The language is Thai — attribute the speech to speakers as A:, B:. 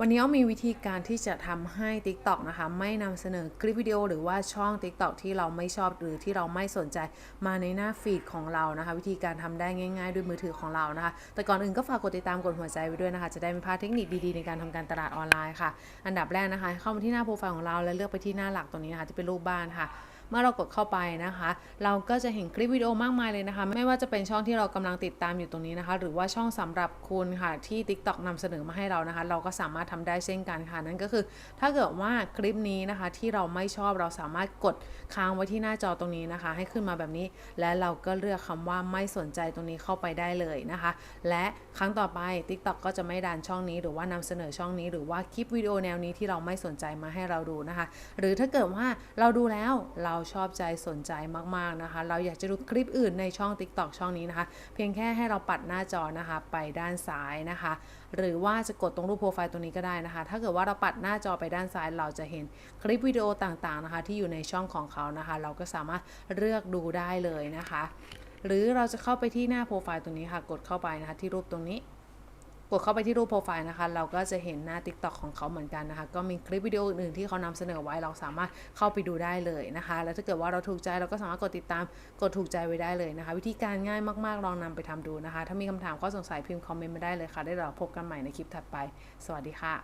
A: วันนี้อ้อมีวิธีการที่จะทำให้ TikTok นะคะ ไม่นำเสนอคลิปวิดีโอหรือว่าช่อง TikTok ที่เราไม่ชอบหรือที่เราไม่สนใจมาในหน้าฟีดของเรานะคะ วิธีการทำได้ง่าย ๆ ด้วยมือถือของเรานะคะ แต่ก่อนอื่นก็ฝากกดติดตามกดหัวใจไว้ด้วยนะคะ จะได้ไม่พลาดเทคนิคดีๆในการทำการตลาดออนไลน์ค่ะ อันดับแรกนะคะ เข้ามาที่หน้าโปรไฟล์ของเราแล้วเลือกไปที่หน้าหลักตรงนี้นะคะที่เป็นรูปบ้านค่ะเมื่อเรากดเข้าไปนะคะ เราก็จะเห็นคลิปวิดีโอมากมายเลยนะคะ ไม่ว่าจะเป็นช่องที่เรากำลังติดตามอยู่ตรงนี้นะคะ หรือว่าช่องสำหรับคุณค่ะที่ TikTok นำเสนอมาให้เรานะคะ เราก็สามารถทำได้เช่นกันค่ะนั่นก็คือ ถ้าเกิดว่าคลิปนี้นะคะที่เราไม่ชอบเราสามารถกดค้างไว้ที่หน้าจอตรงนี้นะคะ ให้ขึ้นมาแบบนี้ และเราก็เลือกคำว่าไม่สนใจตรงนี้เข้าไปได้เลยนะคะ และครั้งต่อไป TikTok ก็จะไม่ดันช่องนี้ หรือว่านำเสนอช่องนี้หรือว่าคลิปวิดีโอแนวนี้ที่เราไม่สนใจมาให้เราดูนะคะ หรือถ้าเกิดว่าเราดูแล้วเราชอบใจสนใจมากๆนะคะ เราอยากจะดูคลิปอื่นในช่อง TikTok ช่องนี้นะคะ เพียงแค่ให้เราปัดหน้าจอนะคะไปด้านซ้ายนะคะ หรือว่าจะกดตรงรูปโปรไฟล์ตรงนี้ก็ได้นะคะ ถ้าเกิดว่าเราปัดหน้าจอไปด้านซ้ายเราจะเห็นคลิปวิดีโอต่างๆนะคะ ที่อยู่ในช่องของเขานะคะ เราก็สามารถเลือกดูได้เลยนะคะ หรือเราจะเข้าไปที่หน้าโปรไฟล์ตรงนี้ค่ะ กดเข้าไปนะคะที่รูปตรงนี้ กดเข้าไปที่รูปโปรไฟล์นะคะ เราก็จะเห็นหน้า TikTok ของเขาเหมือนกันนะคะ ก็มีคลิปวิดีโออื่นๆที่เขานำเสนอไว้เราสามารถเข้าไปดูได้เลยนะคะ แล้วถ้าเกิดว่าเราถูกใจเราก็สามารถกดติดตามกดถูกใจไว้ได้เลยนะคะ วิธีการง่ายมากๆลองนำไปทำดูนะคะ ถ้ามีคำถามข้อสงสัยพิมพ์คอมเมนต์มาได้เลยค่ะ ได้เราพบกันใหม่ในคลิปถัดไป สวัสดีค่ะ